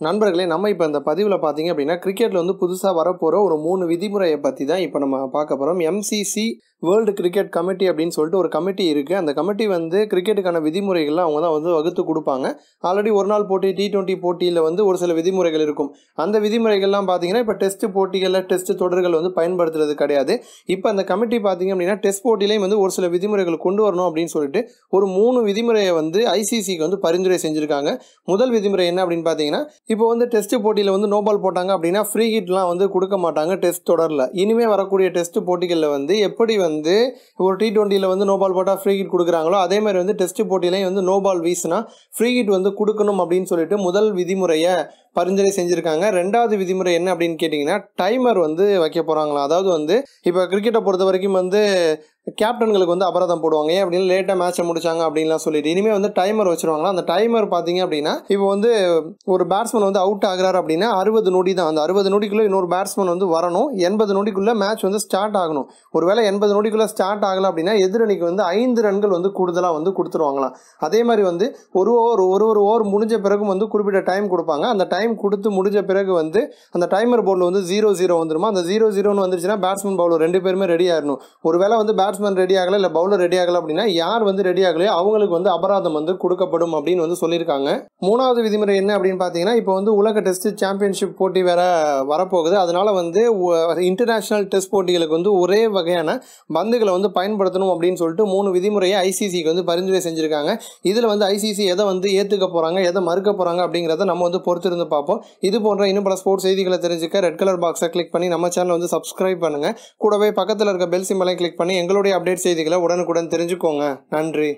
நண்பர்களே நம்ம இப்போ இந்த பதிவில் பார்த்தீங்க அப்படின்னா கிரிக்கெட்டில் வந்து புதுசாக வரப்போகிற ஒரு மூணு விதிமுறையை பற்றி தான் இப்போ நம்ம பார்க்க போகிறோம் எம்சிசி வேர்ல்டு கிரிக்கெட் கமிட்டி அப்படின்னு சொல்லிட்டு ஒரு கமிட்டி இருக்குது அந்த கமிட்டி வந்து கிரிக்கெட்டுக்கான விதிமுறைகள்லாம் அவங்க தான் வந்து வகுத்து கொடுப்பாங்க. ஆல்ரெடி ஒரு நாள் போட்டி டி டுவெண்ட்டி போட்டியில் வந்து ஒரு சில விதிமுறைகள் இருக்கும். அந்த விதிமுறைகள்லாம் பார்த்தீங்கன்னா இப்போ டெஸ்ட் போட்டிகளில் டெஸ்ட் தொடர்கள் வந்து பயன்படுத்துறது கிடையாது. இப்போ அந்த கமிட்டி பார்த்தீங்க அப்படின்னா டெஸ்ட் போட்டியிலையும் வந்து ஒரு சில விதிமுறைகள் கொண்டு வரணும் அப்படின்னு சொல்லிட்டு ஒரு மூணு விதிமுறையை வந்து ஐசிசிக்கு வந்து பரிந்துரை செஞ்சுருக்காங்க. முதல் விதிமுறை என்ன அப்படின்னு பார்த்தீங்கன்னா இப்போ வந்து டெஸ்ட் போட்டியில் வந்து நோ பால் போட்டாங்க அப்படின்னா ஃப்ரீ ஹிட்லாம் வந்து கொடுக்க மாட்டாங்க டெஸ்ட் தொடரில். இனிமேல் வரக்கூடிய டெஸ்ட் போட்டிகளில் வந்து எப்படி வந்து ஒரு டி டுவெண்ட்டியில் வந்து நோபால் போட்டால் ஃப்ரீ ஹிட் கொடுக்குறாங்களோ அதே மாதிரி வந்து டெஸ்ட் போட்டியிலையும் வந்து நோ பால் வீசினா ஃப்ரீ ஹிட் வந்து கொடுக்கணும் அப்படின்னு சொல்லிட்டு முதல் விதிமுறையை பரிந்துரை செஞ்சுருக்காங்க. ரெண்டாவது விதிமுறை என்ன அப்படின்னு கேட்டிங்கன்னா டைமர் வந்து வைக்க போகிறாங்களா அதாவது வந்து இப்போ கிரிக்கெட்டை பொறுத்த வரைக்கும் வந்து கேப்டன்களுக்கு வந்து அபராதம் போடுவாங்க. ஏன் அப்படின்னு லேட்டாக மேட்சை முடிச்சாங்க அப்படின்லாம் சொல்லிட்டு இனிமேல் வந்து டைமர் வச்சிருவாங்களா அந்த டைமர் பார்த்தீங்க அப்படின்னா இப்போ வந்து ஒரு பேட்ஸ்மேன் வந்து அவுட் ஆகிறாரு அப்படின்னா அறுபது நொடி தான். அந்த அறுபது நொடிக்குள்ளே இன்னொரு பேட்ஸ்மேன் வந்து வரணும். எண்பது நொடிக்குள்ளே மேட்ச் வந்து ஸ்டார்ட் ஆகணும். ஒருவேளை எண்பது நொடிக்குள்ளே ஸ்டார்ட் ஆகலை அப்படின்னா எதிரணிக்கு வந்து ஐந்து ரன்கள் வந்து கூடுதலாக வந்து கொடுத்துருவாங்களாம். அதே மாதிரி வந்து ஒரு ஓவர் ஒரு ஒரு ஓவர் முடிஞ்ச பிறகும் வந்து குறிப்பிட்ட டைம் கொடுப்பாங்க. அந்த டைம் கொடுத்து முடிஞ்ச பிறகு வந்து அந்த டைமர் போர்டில் வந்து ஜீரோ ஜீரோ வந்துருமா? அந்த ஜீரோ ஜீரோன்னு வந்துருச்சுன்னா பேட்ஸ்மேன் பவுலர் ரெண்டு பேருமே ரெடி ஆயிடணும் ஒருவேளை வந்து பேட்ஸ்மேன் ரெடி ஆகலை இல்லை பவுலர் ரெடி ஆகலை அப்படின்னா யார் வந்து ரெடி ஆகலையோ அவங்களுக்கு வந்து அபராதம் வந்து கொடுக்கப்படும் அப்படின்னு வந்து சொல்லியிருக்காங்க. மூணாவது விதிமுறை என்ன அப்படின்னு பார்த்தீங்கன்னா இப்போ வந்து உலக டெஸ்ட் சாம்பியன்ஷிப் போட்டி வேற வரப்போகுது. அதனால வந்து இன்டர்நேஷனல் டெஸ்ட் போட்டிகளுக்கு வந்து ஒரே வகையான பந்துகளை வந்து பயன்படுத்தணும் அப்படின்னு சொல்லிட்டு மூணு விதிமுறையை ஐசிசிக்கு வந்து பரிந்துரை செஞ்சுருக்காங்க. இதில் வந்து ஐசிசி எதை வந்து ஏற்றுக்க போகிறாங்க எதை மறுக்க போகிறாங்க அப்படிங்கிறத நம்ம வந்து பொறுத்திருந்து பார்ப்போம். இது போன்ற இன்னும் பல ஸ்போர்ட்ஸ் செய்திகளை தெரிஞ்சுக்க ரெட் கலர் பாக்ஸை கிளிக் பண்ணி நம்ம சேனலை வந்து சப்ஸ்கிரைப் பண்ணுங்கள் கூடவே பக்கத்தில் இருக்க பெல் சிம்பலையும் கிளிக் பண்ணி எங்களுடைய அப்டேட் செய்திகளை உடனுக்குடன் தெரிஞ்சுக்கோங்க. நன்றி.